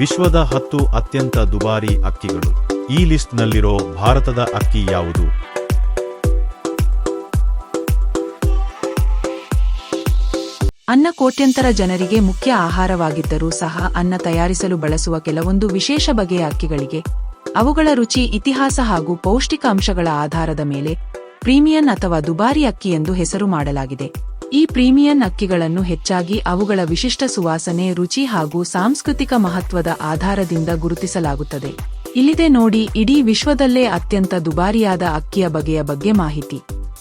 ವಿಶ್ವದ ಹತ್ತು ಅತ್ಯಂತ ದುಬಾರಿ ಅಕ್ಕಿಗಳು. ಈ ಲಿಸ್ಟ್ನಲ್ಲಿರೋ ಭಾರತದ ಅಕ್ಕಿ ಯಾವುದು? ಅನ್ನ ಕೋಟ್ಯಂತರ ಜನರಿಗೆ ಮುಖ್ಯ ಆಹಾರವಾಗಿದ್ದರೂ ಸಹ ಅನ್ನ ತಯಾರಿಸಲು ಬಳಸುವ ಕೆಲವೊಂದು ವಿಶೇಷ ಬಗೆಯ ಅಕ್ಕಿಗಳಿಗೆ, ಅವುಗಳ ರುಚಿ, ಇತಿಹಾಸ ಹಾಗೂ ಪೌಷ್ಟಿಕಾಂಶಗಳ ಆಧಾರದ ಮೇಲೆ ಪ್ರೀಮಿಯನ್ ಅಥವಾ ದುಬಾರಿ ಅಕ್ಕಿ ಎಂದು ಹೆಸರು ಮಾಡಲಾಗಿದೆ. ಈ ಪ್ರೀಮಿಯನ್ ಅಕ್ಕಿಗಳನ್ನು ಹೆಚ್ಚಾಗಿ ಅವುಗಳ ವಿಶಿಷ್ಟ ಸುವಾಸನೆ, ರುಚಿ ಹಾಗೂ ಸಾಂಸ್ಕೃತಿಕ ಮಹತ್ವದ ಆಧಾರದಿಂದ ಗುರುತಿಸಲಾಗುತ್ತದೆ. ಇಲ್ಲಿದೆ ನೋಡಿ, ಇಡೀ ವಿಶ್ವದಲ್ಲೇ ಅತ್ಯಂತ ದುಬಾರಿಯಾದ ಅಕ್ಕಿಯ ಬಗೆಯ ಬಗ್ಗೆ ಮಾಹಿತಿ.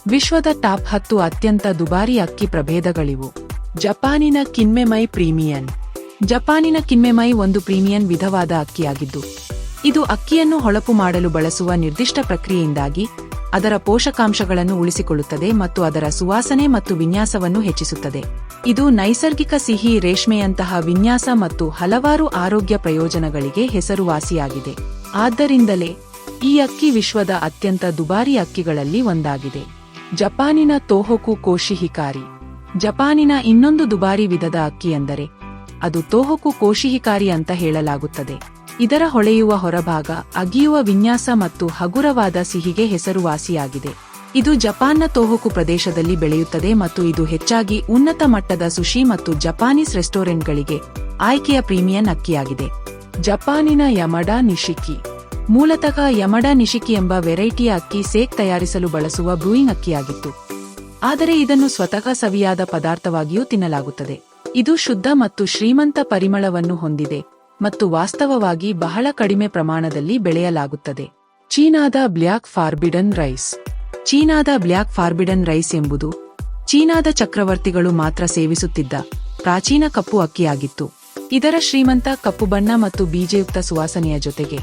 ವಿಶ್ವದ ಟಾಪ್ ಹತ್ತು ಅತ್ಯಂತ ದುಬಾರಿ ಅಕ್ಕಿ ಪ್ರಭೇದಗಳಿವು. ಜಪಾನಿನ ಕಿನ್ಮೆಮೈ ಪ್ರೀಮಿಯನ್. ಜಪಾನಿನ ಕಿನ್ಮೆಮೈ ಒಂದು ಪ್ರೀಮಿಯನ್ ವಿಧವಾದ ಅಕ್ಕಿಯಾಗಿದ್ದು, ಇದು ಅಕ್ಕಿಯನ್ನು ಹೊಳಪು ಮಾಡಲು ಬಳಸುವ ನಿರ್ದಿಷ್ಟ ಪ್ರಕ್ರಿಯೆಯಿಂದಾಗಿ ಅದರ ಪೋಷಕಾಂಶಗಳನ್ನು ಉಳಿಸಿಕೊಳ್ಳುತ್ತದೆ ಮತ್ತು ಅದರ ಸುವಾಸನೆ ಮತ್ತು ವಿನ್ಯಾಸವನ್ನು ಹೆಚ್ಚಿಸುತ್ತದೆ. ಇದು ನೈಸರ್ಗಿಕ ಸಿಹಿ ರೇಷ್ಮೆಯಂತಹ ವಿನ್ಯಾಸ ಮತ್ತು ಹಲವಾರು ಆರೋಗ್ಯ ಪ್ರಯೋಜನಗಳಿಗೆ ಹೆಸರುವಾಸಿಯಾಗಿದೆ. ಆದ್ದರಿಂದಲೇ, ಈ ಅಕ್ಕಿ ವಿಶ್ವದ ಅತ್ಯಂತ ದುಬಾರಿ ಅಕ್ಕಿಗಳಲ್ಲಿ ಒಂದಾಗಿದೆ. ಜಪಾನಿನ ತೋಹೊಕು ಕೋಶಿ ಹಿಕಾರಿ ಜಪಾನಿನ ಇನ್ನೊಂದು ದುಬಾರಿ ವಿಧದ ಅಕ್ಕಿ ಎಂದರೆ, ಅದು ತೋಹೊಕು ಕೋಶಿಹಿಕಾರಿ ಅಂತ ಹೇಳಲಾಗುತ್ತದೆ. ಇದರ ಹೊಳೆಯುವ ಹೊರಭಾಗ ಅಗಿಯುವ ವಿನ್ಯಾಸ ಮತ್ತು ಹಗುರವಾದ ಸಿಹಿಗೆ ಹೆಸರುವಾಸಿಯಾಗಿದೆ. ಇದು ಜಪಾನ್ನ ತೋಹೊಕು ಪ್ರದೇಶದಲ್ಲಿ ಬೆಳೆಯುತ್ತದೆ ಮತ್ತು ಇದು ಹೆಚ್ಚಾಗಿ ಉನ್ನತ ಮಟ್ಟದ ಸುಶಿ ಮತ್ತು ಜಪಾನೀಸ್ ರೆಸ್ಟೋರೆಂಟ್ಗಳಿಗೆ ಆಯ್ಕೆಯ ಪ್ರೀಮಿಯನ್ ಅಕ್ಕಿಯಾಗಿದೆ. ಜಪಾನಿನ ಯಮಡಾ ನಿಶಿಕಿ. ಮೂಲತಃ ಯಮಡಾ ನಿಶಿಕಿ ಎಂಬ ವೆರೈಟಿಯ ಅಕ್ಕಿ ಸೇಕ್ ತಯಾರಿಸಲು ಬಳಸುವ ಬ್ರೂಯಿಂಗ್ ಅಕ್ಕಿಯಾಗಿತ್ತು. ಆದರೆ ಇದನ್ನು ಸ್ವತಃ ಸವಿಯಾದ ಪದಾರ್ಥವಾಗಿಯೂ ತಿನ್ನಲಾಗುತ್ತದೆ. ಇದು ಶುದ್ಧ ಮತ್ತು ಶ್ರೀಮಂತ ಪರಿಮಳವನ್ನು ಹೊಂದಿದೆ. ಮತ್ತು ವಾಸ್ತವವಾಗಿ ಬಹಳ ಕಡಿಮೆ ಪ್ರಮಾಣದಲ್ಲಿ ಬೆಳೆಯಲಾಗುತ್ತದೆ. ಚೀನಾದ ಬ್ಲ್ಯಾಕ್ ಫಾರ್ಬಿಡನ್ ರೈಸ್. ಚೀನಾದ ಬ್ಲ್ಯಾಕ್ ಫಾರ್ಬಿಡನ್ ರೈಸ್ ಎಂಬುದು ಚೀನಾದ ಚಕ್ರವರ್ತಿಗಳು ಮಾತ್ರ ಸೇವಿಸುತ್ತಿದ್ದ ಪ್ರಾಚೀನ ಕಪ್ಪು ಅಕ್ಕಿಯಾಗಿತ್ತು. ಇದರ ಶ್ರೀಮಂತ ಕಪ್ಪು ಬಣ್ಣ ಮತ್ತು ಬೀಜಯುಕ್ತ ಸುವಾಸನೆಯ ಜೊತೆಗೆ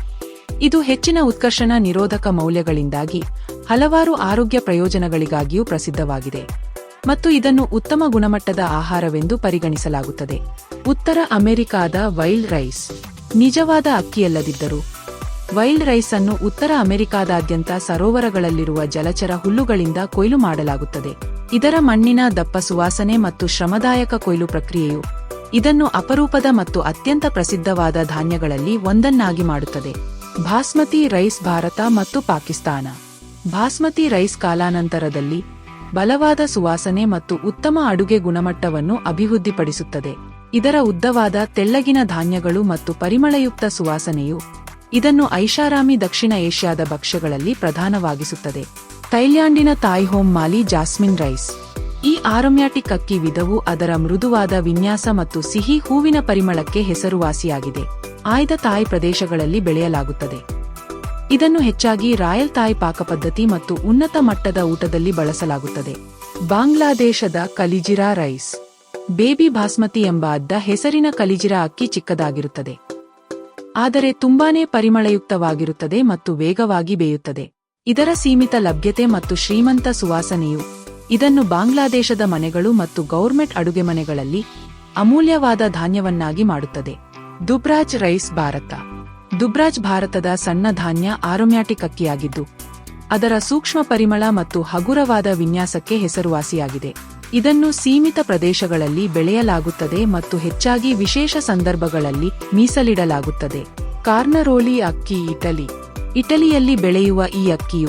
ಇದು ಹೆಚ್ಚಿನ ಉತ್ಕರ್ಷಣ ನಿರೋಧಕ ಮೌಲ್ಯಗಳಿಂದಾಗಿ ಹಲವಾರು ಆರೋಗ್ಯ ಪ್ರಯೋಜನಗಳಿಗಾಗಿಯೂ ಪ್ರಸಿದ್ಧವಾಗಿದೆ. ಮತ್ತು ಇದನ್ನು ಉತ್ತಮ ಗುಣಮಟ್ಟದ ಆಹಾರವೆಂದು ಪರಿಗಣಿಸಲಾಗುತ್ತದೆ. ಉತ್ತರ ಅಮೆರಿಕಾದ ವೈಲ್ಡ್ ರೈಸ್. ನಿಜವಾದ ಅಕ್ಕಿಯಲ್ಲದಿದ್ದರೂ, ವೈಲ್ಡ್ ರೈಸ್ ಅನ್ನು ಉತ್ತರ ಅಮೆರಿಕಾದಾದ್ಯಂತ ಸರೋವರಗಳಲ್ಲಿರುವ ಜಲಚರ ಹುಲ್ಲುಗಳಿಂದ ಕೊಯ್ಲು ಮಾಡಲಾಗುತ್ತದೆ. ಇದರ ಮಣ್ಣಿನ ದಪ್ಪ ಸುವಾಸನೆ ಮತ್ತು ಶ್ರಮದಾಯಕ ಕೊಯ್ಲು ಪ್ರಕ್ರಿಯೆಯು ಇದನ್ನು ಅಪರೂಪದ ಮತ್ತು ಅತ್ಯಂತ ಪ್ರಸಿದ್ಧವಾದ ಧಾನ್ಯಗಳಲ್ಲಿ ಒಂದನ್ನಾಗಿ ಮಾಡುತ್ತದೆ. ಬಾಸ್ಮತಿ ರೈಸ್ ಭಾರತ ಮತ್ತು ಪಾಕಿಸ್ತಾನ. ಬಾಸ್ಮತಿ ರೈಸ್ ಕಾಲಾನಂತರದಲ್ಲಿ ಬಲವಾದ ಸುವಾಸನೆ ಮತ್ತು ಉತ್ತಮ ಅಡುಗೆ ಗುಣಮಟ್ಟವನ್ನು ಅಭಿವೃದ್ಧಿಪಡಿಸುತ್ತದೆ. ಇದರ ಉದ್ದವಾದ ತೆಳ್ಳಗಿನ ಧಾನ್ಯಗಳು ಮತ್ತು ಪರಿಮಳಯುಕ್ತ ಸುವಾಸನೆಯು ಇದನ್ನು ಐಷಾರಾಮಿ ದಕ್ಷಿಣ ಏಷ್ಯಾದ ಭಕ್ಷ್ಯಗಳಲ್ಲಿ ಪ್ರಧಾನವಾಗಿಸುತ್ತದೆ. ಥೈಲ್ಯಾಂಡಿನ Thai hom mali jasmine rice. ಈ ಆರೊಮ್ಯಾಟಿಕ್ ಅಕ್ಕಿ ವಿಧವು ಅದರ ಮೃದುವಾದ ವಿನ್ಯಾಸ ಮತ್ತು ಸಿಹಿ ಹೂವಿನ ಪರಿಮಳಕ್ಕೆ ಹೆಸರುವಾಸಿಯಾಗಿದೆ. ಆಯ್ದ ತಾಯ್ ಪ್ರದೇಶಗಳಲ್ಲಿ ಬೆಳೆಯಲಾಗುತ್ತದೆ. ಇದನ್ನು ಹೆಚ್ಚಾಗಿ ರಾಯಲ್ ತಾಯ್ ಪಾಕಪದ್ಧತಿ ಮತ್ತು ಉನ್ನತ ಮಟ್ಟದ ಊಟದಲ್ಲಿ ಬಳಸಲಾಗುತ್ತದೆ. ಬಾಂಗ್ಲಾದೇಶದ ಕಲಿಜಿರಾ ರೈಸ್. ಬೇಬಿ ಬಾಸ್ಮತಿ ಎಂಬ ಅದ್ದ ಹೆಸರಿನ ಕಲಿಜಿರಾ ಅಕ್ಕಿ ಚಿಕ್ಕದಾಗಿರುತ್ತದೆ. ಆದರೆ ತುಂಬಾನೇ ಪರಿಮಳಯುಕ್ತವಾಗಿರುತ್ತದೆ ಮತ್ತು ವೇಗವಾಗಿ ಬೇಯುತ್ತದೆ. ಇದರ ಸೀಮಿತ ಲಭ್ಯತೆ ಮತ್ತು ಶ್ರೀಮಂತ ಸುವಾಸನೆಯು ಇದನ್ನು ಬಾಂಗ್ಲಾದೇಶದ ಮನೆಗಳು ಮತ್ತು ಗೌರ್ಮೆಂಟ್ ಅಡುಗೆ ಮನೆಗಳಲ್ಲಿ ಅಮೂಲ್ಯವಾದ ಧಾನ್ಯವನ್ನಾಗಿ ಮಾಡುತ್ತದೆ. ದುಬ್ರಾಜ್ ರೈಸ್ ಭಾರತ. ದುಬ್ರಾಜ್ ಭಾರತದ ಸಣ್ಣ ಧಾನ್ಯ ಆರೊಮ್ಯಾಟಿಕ್ ಅಕ್ಕಿಯಾಗಿದ್ದು ಅದರ ಸೂಕ್ಷ್ಮ ಪರಿಮಳ ಮತ್ತು ಹಗುರವಾದ ವಿನ್ಯಾಸಕ್ಕೆ ಹೆಸರುವಾಸಿಯಾಗಿದೆ. ಇದನ್ನು ಸೀಮಿತ ಪ್ರದೇಶಗಳಲ್ಲಿ ಬೆಳೆಯಲಾಗುತ್ತದೆ ಮತ್ತು ಹೆಚ್ಚಾಗಿ ವಿಶೇಷ ಸಂದರ್ಭಗಳಲ್ಲಿ ಮೀಸಲಿಡಲಾಗುತ್ತದೆ. ಕಾರ್ನರೋಲಿ ಅಕ್ಕಿ ಇಟಲಿ. ಇಟಲಿಯಲ್ಲಿ ಬೆಳೆಯುವ ಈ ಅಕ್ಕಿಯು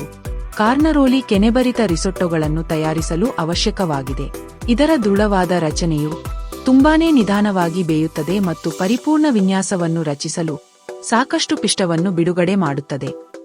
ಕಾರ್ನರೋಲಿ ಕೆನೆಬರಿತ ರಿಸೊಟ್ಟೊಗಳನ್ನು ತಯಾರಿಸಲು ಅವಶ್ಯಕವಾಗಿದೆ. ಇದರ ದೃಢವಾದ ರಚನೆಯು ತುಂಬಾನೇ ನಿಧಾನವಾಗಿ ಬೇಯುತ್ತದೆ ಮತ್ತು ಪರಿಪೂರ್ಣ ವಿನ್ಯಾಸವನ್ನು ರಚಿಸಲು ಸಾಕಷ್ಟು ಪಿಷ್ಟವನ್ನು ಬಿಡುಗಡೆ ಮಾಡುತ್ತದೆ.